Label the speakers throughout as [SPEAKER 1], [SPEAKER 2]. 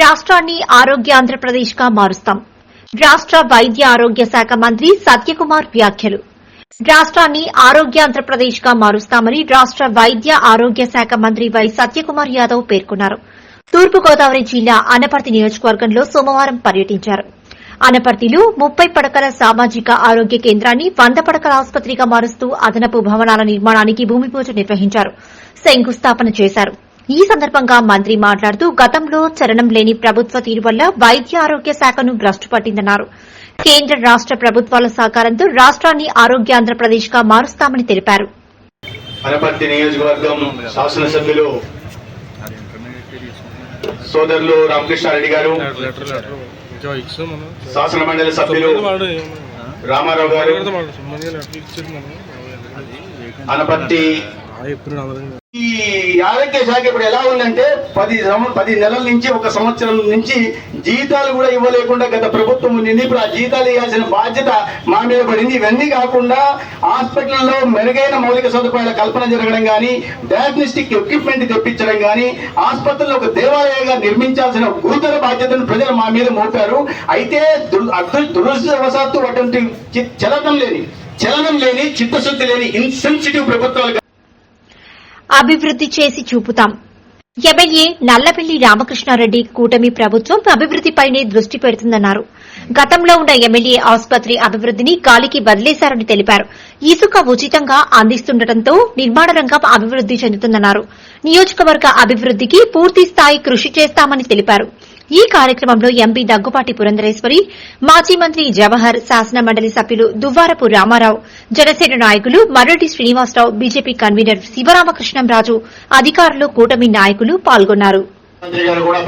[SPEAKER 1] రాష్ట్రాన్ని ఆరోగ్య ఆంధ్రప్రదేశ్గా మారుస్తాం. రాష్ట్ర వైద్య ఆరోగ్య శాఖ మంత్రి సత్యకుమార్ వ్యాఖ్యలు. రాష్ట్రాన్ని ఆరోగ్య ఆంధ్రప్రదేశ్గా మారుస్తామని రాష్ట్ర వైద్య ఆరోగ్య శాఖ మంత్రి వై సత్యకుమార్ యాదవ్ పేర్కొన్నారు. తూర్పుగోదావరి జిల్లా అనపర్తి నియోజకవర్గంలో సోమవారం పర్యటించారు. అనపర్తిలో ముప్పై పడకల సామాజిక ఆరోగ్య కేంద్రాన్ని వంద పడకల ఆసుపత్రిగా మారుస్తూ అదనపు భవనాల నిర్మాణానికి భూమి పూజ నిర్వహించారు. శంకుస్థాపన చేశారు. ఈ సందర్భంగా మంత్రి మాట్లాడుతూ గతంలో చలనం లేని ప్రభుత్వ తీరు వల్ల వైద్య ఆరోగ్య శాఖను భ్రష్టు పట్టిందన్నారు. కేంద్ర రాష్ట ప్రభుత్వాల సహకారంతో రాష్ట్రాన్ని ఆరోగ్య ఆంధ్రప్రదేశ్గా మారుస్తామని తెలిపారు.
[SPEAKER 2] అనపర్తి నియోజకవర్గం శాసనసభ్యులు సోదరులు రామకృష్ణారెడ్డి గారు శాసన మండలి సభ్యులు రామారావు గారు అనపర్తి ఈ ఆరోగ్య శాఖ ఇప్పుడు ఎలా ఉందంటే పది పది నెలల నుంచి ఒక సంవత్సరం నుంచి జీతాలు కూడా ఇవ్వలేకుండా గత ప్రభుత్వం ఉండింది. ఇప్పుడు ఆ జీతాలు ఇవ్వాల్సిన బాధ్యత మా మీద పడింది. ఇవన్నీ కాకుండా హాస్పిటల్లో మెరుగైన మౌలిక సదుపాయాల కల్పన జరగడం కానీ డయాగ్నోస్టిక్ ఎక్విప్మెంట్ తెప్పించడం కానీ ఆసుపత్రిలో ఒక దేవాలయంగా నిర్మించాల్సిన గురుతర బాధ్యతను ప్రజలు మా మీద మోపారు. అయితే దుర్- దురదృష్టవశాత్తు అటువంటి చి- చలనం లేని చలనం లేని చిత్తశుద్ధి లేని ఇన్సెన్సిటివ్ ప్రభుత్వాలు
[SPEAKER 1] అభివృద్ది చేసి చూపుతాం. ఎమ్మెల్యే నల్లపల్లి రామకృష్ణారెడ్డి కూటమి ప్రభుత్వం అభివృద్దిపైనే దృష్టి పెడుతుందన్నారు. గతంలో ఉన్న ఎమ్మెల్యే ఆసుపత్రి అభివృద్దిని గాలికి వదిలేశారని తెలిపారు. ఇసుక ఉచితంగా అందిస్తుండటంతో నిర్మాణ రంగం అభివృద్ది చెందుతుందన్నారు. నియోజకవర్గ అభివృద్దికి పూర్తి స్థాయి కృషి చేస్తామని తెలిపారు. ఈ కార్యక్రమంలో ఎంపీ దగ్గుపాటి పురంధరేశ్వరి మాజీ మంత్రి జవహర్ శాసన మండలి సభ్యులు దువ్వారపు రామారావు జనసేన నాయకులు మర్రెడ్డి శ్రీనివాసరావు బీజేపీ కన్వీనర్ శివరామకృష్ణంరాజు అధికారులు కూటమి నాయకులు పాల్గొన్నారు.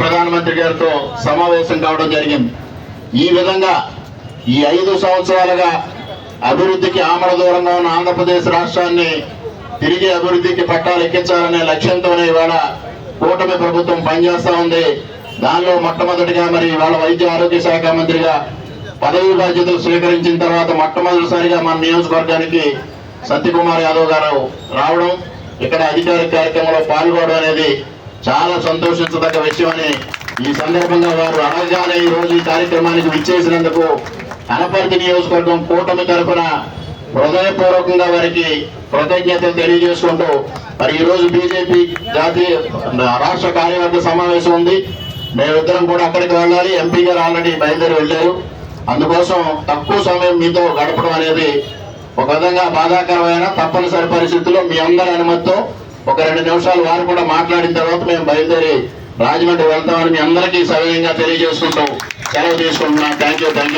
[SPEAKER 3] ప్రధానమంత్రి గారితో సమావేశం కావడం జరిగింది. ఈ విధంగా ఈ ఐదు సంవత్సరాలుగా అభివృద్ధికి ఆమడ దూరంగా ఉన్న ఆంధ్రప్రదేశ్ రాష్ట్రాన్ని తిరిగి అభివృద్ధికి పట్టాలు ఎక్కించాలనే లక్ష్యంతోనే ఇవాళ కూటమి ప్రభుత్వం పనిచేస్తా ఉంది. దానిలో మొట్టమొదటిగా మరి ఇవాళ వైద్య ఆరోగ్య శాఖ మంత్రిగా పదవి బాధ్యతలు స్వీకరించిన తర్వాత మొట్టమొదటిసారిగా మన నియోజకవర్గానికి సత్యకుమార్ యాదవ్ గారు రావడం ఇక్కడ అధికారిక కార్యక్రమంలో పాల్గొనడం అనేది చాలా సంతోషించదగ్గ విషయమని ఈ సందర్భంగా వారు అనగానే ఈ రోజు ఈ కార్యక్రమానికి విచ్చేసినందుకు అనపర్తి నియోజకవర్గం కూటమి తరఫున హృదయపూర్వకంగా వారికి కృతజ్ఞతలు తెలియజేసుకుంటూ మరి ఈరోజు బీజేపీ జాతీయ రాష్ట్ర కార్యవర్గ సమావేశం ఉంది. మేమిద్దరం కూడా అక్కడికి వెళ్ళాలి. ఎంపీ గారు ఆల్రెడీ బయలుదేరి వెళ్ళారు. అందుకోసం తక్కువ సమయం మీతో గడపడం అనేది ఒక విధంగా బాధాకరమైన తప్పనిసరి పరిస్థితుల్లో మీ అందరి అనుమతితో ఒక రెండు నిమిషాలు వారు కూడా మాట్లాడిన తర్వాత మేము బయలుదేరి రాజమండ్రి వెళ్తామని మీ అందరికీ సవినయంగా తెలియజేసుకుంటూ సెలవు తీసుకుంటున్నాం. Thank you thank you